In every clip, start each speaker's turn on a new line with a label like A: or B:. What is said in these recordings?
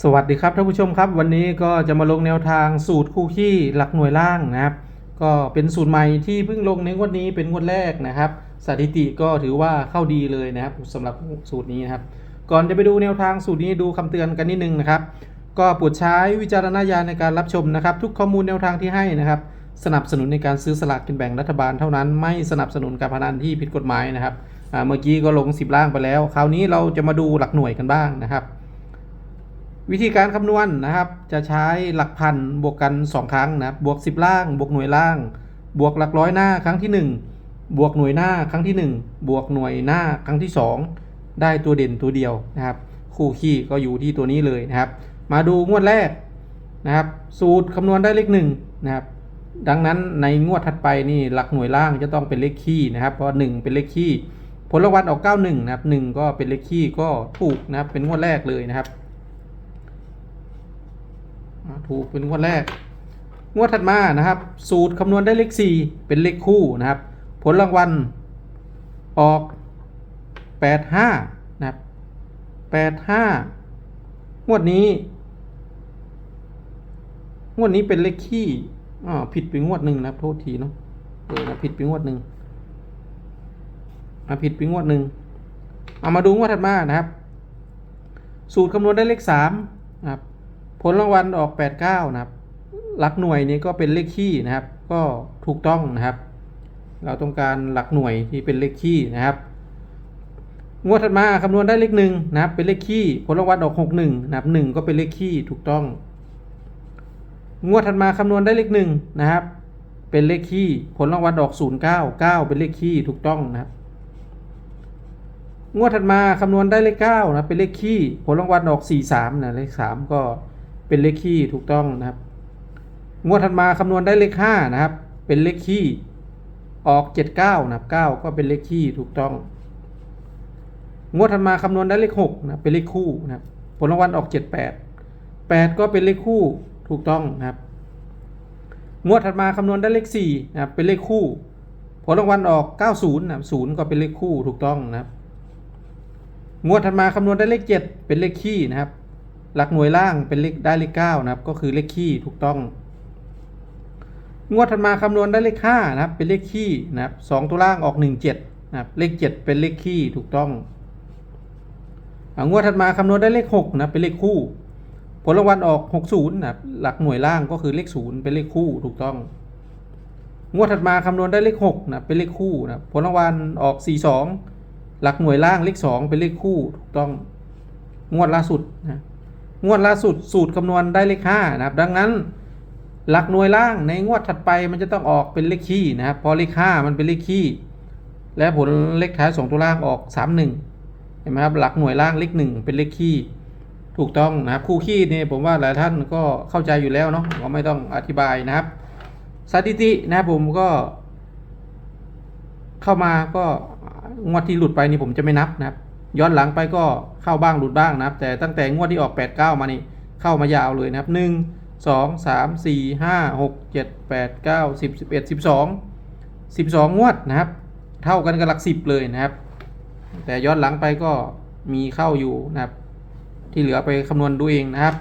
A: สวัสดีครับท่านผู้ชมครับ วันนี้ก็จะมาลงแนวทางสูตรคู่ขี้หลักหน่วยล่างนะครับ ก็เป็นสูตรใหม่ที่เพิ่งลงในงวดนี้เป็นงวดแรกนะครับ สถิติก็ถือว่าเข้าดีเลยนะครับสำหรับสูตรนี้นะครับ ก่อนจะไปดูแนวทางสูตรนี้ดูคำเตือนกันนิดนึงนะครับ ก็โปรดใช้วิจารณญาณในการรับชมนะครับ ทุกข้อมูลแนวทางที่ให้นะครับ สนับสนุนในการซื้อสลากกินแบ่งรัฐบาลเท่านั้นไม่สนับสนุนการพนันที่ผิดกฎหมายนะครับเมื่อกี้ก็ลง 10 ล่างไปแล้ว คราวนี้เราจะมาดูหลักหน่วยกันบ้างนะครับ วิธีการคำนวณนะครับ จะใช้หลักพันบวกกัน 2 ครั้งนะครับบวก 10 ล่าง บวกหน่วยล่าง บวกหลักร้อยหน้าครั้งที่ 1 บวกหน่วยหน้าครั้งที่ 1 บวกหน่วยหน้าครั้งที่ 2 ได้ตัวเด่นตัวเดียวนะครับ คู่ขี้ก็อยู่ที่ตัวนี้เลยนะครับ มาดูงวดแรกนะครับ สูตรคำนวณได้เลขหนึ่งนะครับ ดังนั้นในงวดถัดไปนี่หลักหน่วยล่างจะต้องเป็นเลขคี่นะครับ เพราะ 1 เป็นเลขคี่ผลรางวัลออก 91 นะครับ 1 ก็เป็นเลขคี่ก็ถูกนะครับ เป็นงวดแรกเลยนะครับ ถูกเป็นงวดแรก งวดถัดมานะครับ สูตรคำนวณได้เลข 4 เป็นเลขคู่นะครับ ผลรางวัลออก 85 นะครับ 85 งวดนี้ งวดนี้เป็นเลขขี้อ่าผิดไปงวดหนึ่งนะครับ โทษทีเนาะเออนะผิดไปงวดหนึ่งผิดไปงวดหนึ่งเอามาดูงวดถัดมานะครับ สูตรคำนวณได้เลขสามนะครับ ผลรางวัลออกแปดเก้านะครับ หลักหน่วยนี้ก็เป็นเลขขี้นะครับ ก็ถูกต้องนะครับ เราต้องการหลักหน่วยที่เป็นเลขขี้นะครับ งวดถัดมาคำนวณได้เลขหนึ่งนะครับ เป็นเลขขี้ ผลรางวัลออกหกหนึ่งนะครับหนึ่งก็เป็นเลขขี้ถูกต้อง งวดถัดมาคำนวณได้เลขหนึ่งนะครับ เป็นเลขคี่ผลรางวัลออกศูนย์เก้าเก้าเป็นเลขคี่ถูกต้องนะครับงวดถัดมาคำนวณได้เลขเก้านะเป็นเลขคี่ผลรางวัลออกสี่สามนะเลขสามก็ เป็นเลขคี่ถูกต้องนะครับ งวดถัดมาคำนวณได้เลขห้านะครับ เป็นเลขคี่ออกเจ็ดเก้านะครับเก้าก็เป็นเลขคี่ถูกต้อง งวดถัดมาคำนวณได้เลขหกนะเป็นเลขคู่นะครับผลรางวัลออกเจ็ดแปดแปดก็เป็นเลขคู่ถูกต้องนะครับ งวดถัดมาคำนวณได้เลข4นะครับเป็นเลขคู่ผลรางวัลออก 90นะ0ก็เป็นเลขคู่ถูกต้องนะครับ งวดถัดมาคำนวณได้เลข 7 เป็นเลขคี่นะครับ หลักหน่วยล่างเป็นเลขได้เลข9นะครับ ก็คือเลขคี่ถูกต้อง งวดถัดมาคำนวณได้เลข5นะครับ เป็นเลขคี่นะครับสองตัวล่างออก17นะครับ เลข7เป็นเลขคี่ถูกต้องงวดถัดมาคำนวณได้เลข6นะครับเป็นเลขคู่ ผลรางวัลออก60นะครับ หลักหน่วยล่างก็คือเลข0เป็นเลขคู่ถูกต้อง งวดถัดมาคำนวณได้เลข6นะเป็นเลขคู่นะผลรางวัลออก42หลักหน่วยล่างเลข2เป็นเลขคู่ถูกต้อง งวดล่าสุดนะ งวดล่าสุดสูตรคำนวณได้เลข5นะครับ ดังนั้น หลักหน่วยล่างในงวดถัดไปมันจะต้องออกเป็นเลขคี่นะครับพอเลข5มันเป็นเลขคี่และผลเลขท้ายสองตัวล่างออก31เห็นไหมครับหลักหน่วยล่างเลข1เป็นเลขคี่ถูกต้องนะครับคู่ขี้นี่ผมว่าหลายท่านก็เข้าใจอยู่แล้วเนาะก็ไม่ต้องอธิบายนะครับสถิตินะครับผมก็ เข้ามาก็งวดที่หลุดไปนี่ผมจะไม่นับนะครับ ย้อนหลังไปก็เข้าบ้างหลุดบ้างนะครับ แต่ตั้งแต่งวดที่ออก 8 9 มานี่เข้ามายาวเลยนะครับหนึ่งสองสามสี่ห้าหกเจ็ดแปดเก้าสิบสิบเอ็ดสิบสองสิบสองงวดนะครับ เท่ากันกับหลักสิบเลยนะครับ แต่ย้อนหลังไปก็มีเข้าอยู่นะครับ ที่เหลือไปคำนวณดูเองนะครับ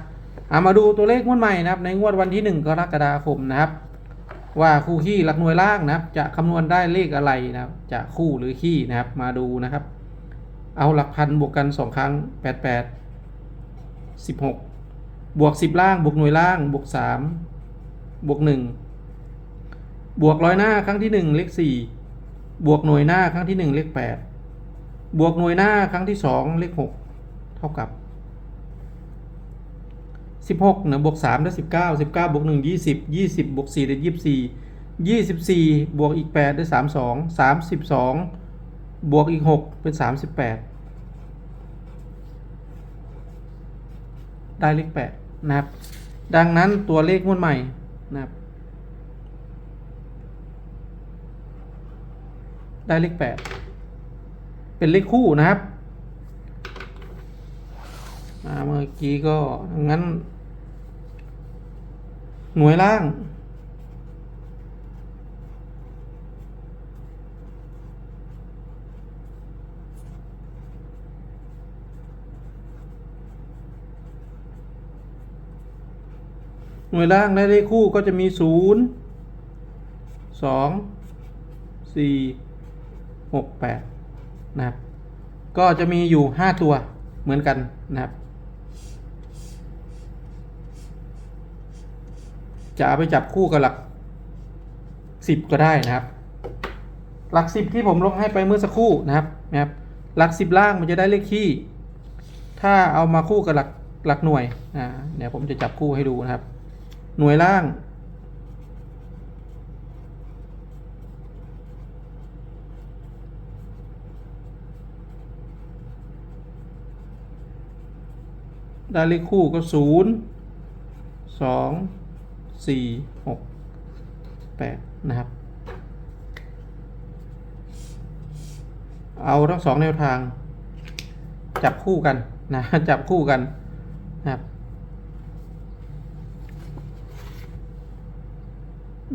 A: เอามาดูตัวเลขงวดใหม่นะครับ ในงวดวันที่ 1 กรกฎาคมนะครับ ว่าคู่ขี้หลักหน่วยล่างนะครับ จะคำนวณได้เลขอะไรนะครับ จะคู่หรือขี้นะครับมาดูนะครับ เอาหลักพันบวกกัน 2 ครั้ง 88 16 บวก 10 ล่าง บวกหน่วยล่าง บวก 3 บวก 1 บวกร้อยหน้าครั้งที่ 1 เลข 4 บวกหน่วยหน้าครั้งที่ 1 เลข 8 บวกหน่วยหน้าครั้งที่ 2 เลข 6 เท่ากับ 16นะบวก3ได้19 19 บวก 1 20 20 บวก4ได้24 24 บวกอีก 8 ได้ 32 32บวกอีก 6 เป็น 38 ได้เลขแปดนะครับ ดังนั้นตัวเลขงวดใหม่นะครับได้เลขแปดเป็นเลขคู่นะครับเมื่อกี้ก็งั้น หน่วยล่าง หน่วยล่างได้เลขคู่ก็จะมีศูนย์สองสี่หกแปดนะครับ ก็จะมีอยู่ห้าตัวเหมือนกันนะครับ จะเอาไปจับคู่กับหลักสิบก็ได้นะครับ หลักสิบที่ผมลงให้ไปเมื่อสักครู่นะครับนะครับ หลักสิบล่างมันจะได้เลขคี่ ถ้าเอามาคู่กับหลักหลักหน่วย อ่า เดี๋ยวผมจะจับคู่ให้ดูนะครับ หน่วยล่าง ได้เลขคู่ก็ศูนย์สองสี่หกแปดนะครับ เอาทั้งสองแนวทาง จับคู่กันนะ จับคู่กันนะครับ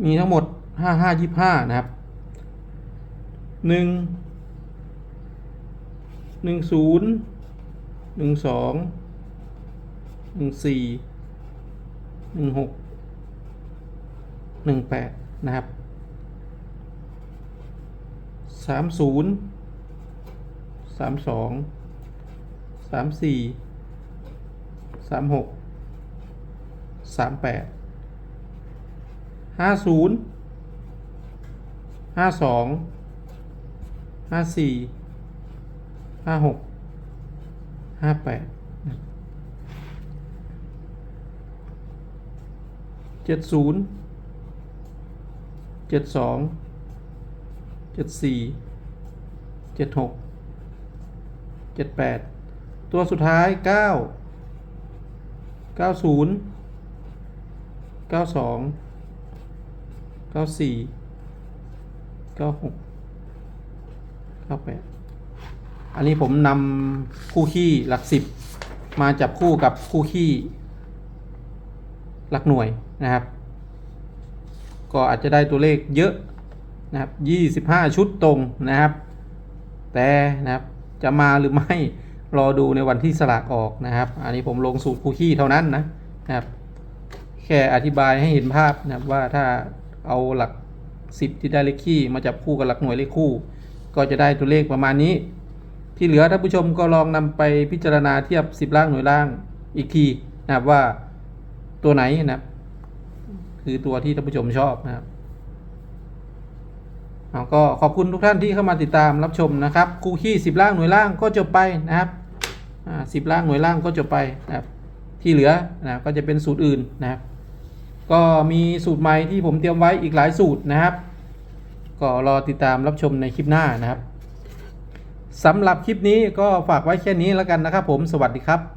A: มีทั้งหมด 5 5 25 นะครับ 1 1 0 1 2 1 4 1 6 1 8 นะครับ 3 0 3 2 3 4 3 6 3 8 ห้าศูนย์ห้าสองห้าสี่ห้าหกห้าแปดเจ็ดศูนย์เจ็ดสองเจ็ดสี่เจ็ดหกเจ็ดแปดตัวสุดท้ายเก้าเก้าศูนย์เก้าสอง เก้าสี่เก้าหกเก้าแปดอันนี้ผมนำคู่ขี้หลักสิบมาจับคู่กับคู่ขี้หลักหน่วยนะครับ ก็อาจจะได้ตัวเลขเยอะนะครับยี่สิบห้าชุดตรงนะครับ แต่นะครับจะมาหรือไม่รอดูในวันที่สลากออกนะครับ อันนี้ผมลงสูตรคู่ขี้เท่านั้นนะนะครับ แค่อธิบายให้เห็นภาพนะครับว่าถ้า เอาหลักสิบที่ได้เลขขี้มาจับคู่กับหลักหน่วยเลขคู่ ก็จะได้ตัวเลขประมาณนี้ ที่เหลือท่านผู้ชมก็ลองนำไปพิจารณาเทียบสิบล่างหน่วยล่างอีกทีนะครับว่าตัวไหนนะครับคือตัวที่ท่านผู้ชมชอบนะครับเอาก็ขอบคุณทุกท่านที่เข้ามาติดตามรับชมนะครับคู่ขี้สิบล่างหน่วยล่างก็จบไปนะครับสิบล่างหน่วยล่างก็จบไปนะครับที่เหลือนะก็จะเป็นสูตรอื่นนะครับ ก็มีสูตรใหม่ที่ผมเตรียมไว้อีกหลายสูตรนะครับ ก็รอติดตามรับชมในคลิปหน้านะครับสำหรับคลิปนี้ก็ฝากไว้แค่นี้แล้วกันนะครับผมสวัสดีครับ